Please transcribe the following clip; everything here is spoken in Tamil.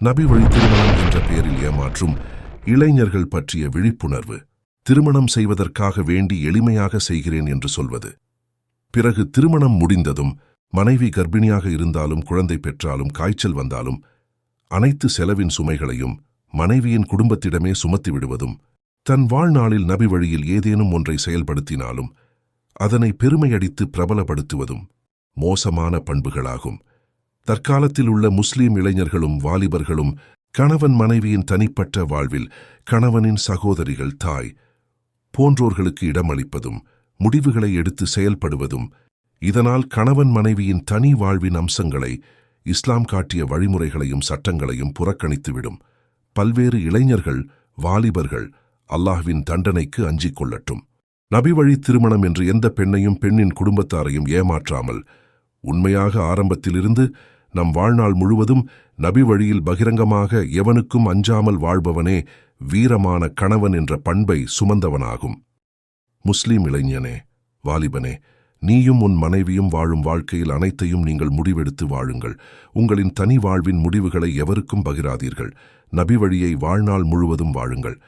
நபி வழி திருமணம் என்ற பெயரில் ஏமாற்றும் இளைஞர்கள் பற்றிய விழிப்புணர்வு திருமணம் செய்வதற்காக வேண்டி எளிமையாக செய்கிறேன் என்று சொல்வது. பிறகு திருமணம் முடிந்ததும் மனைவி கர்ப்பிணியாக இருந்தாலும் குழந்தை பெற்றாலும் காய்ச்சல் வந்தாலும் அனைத்து செலவின் சுமைகளையும் மனைவியின் குடும்பத்திடமே சுமத்தி விடுவதும் தன் வாழ்நாளில் நபி வழியில் ஏதேனும் ஒன்றை செயல்படுத்தினாலும் அதனை பெருமையடித்து பிரபலப்படுத்துவதும் மோசமான பண்புகளாகும். தற்காலத்தில் உள்ள முஸ்லீம் இளைஞர்களும் வாலிபர்களும் கணவன் மனைவியின் தனிப்பட்ட வாழ்வில் கணவனின் சகோதரிகள் தாய் போன்றோர்களுக்கு இடமளிப்பதும் முடிவுகளை எடுத்து செயல்படுவதும் இதனால் கணவன் மனைவியின் தனி வாழ்வின் அம்சங்களை இஸ்லாம் காட்டிய வழிமுறைகளையும் சட்டங்களையும் புறக்கணித்துவிடும். பல்வேறு இளைஞர்கள் வாலிபர்கள் அல்லாஹ்வின் தண்டனைக்கு அஞ்சிக் கொள்ளட்டும். நபி வழி திருமணம் என்று எந்த பெண்ணையும் பெண்ணின் குடும்பத்தாரையும் ஏமாற்றாமல் உண்மையாக ஆரம்பத்திலிருந்து நம் வாழ்நாள் முழுவதும் நபி வழியில் பகிரங்கமாக எவனுக்கும் அஞ்சாமல் வாழ்பவனே வீரமான கணவன் என்ற பண்பை சுமந்தவனாகும். முஸ்லீம் இளைஞனே வாலிபனே நீயும் உன் மனைவியும் வாழும் வாழ்க்கையில் அனைத்தையும் நீங்கள் முடிவெடுத்து வாழுங்கள். உங்களின் தனி வாழ்வின் முடிவுகளை எவருக்கும் பகிராதீர்கள். நபி வழியை வாழ்நாள் முழுவதும் வாழுங்கள்.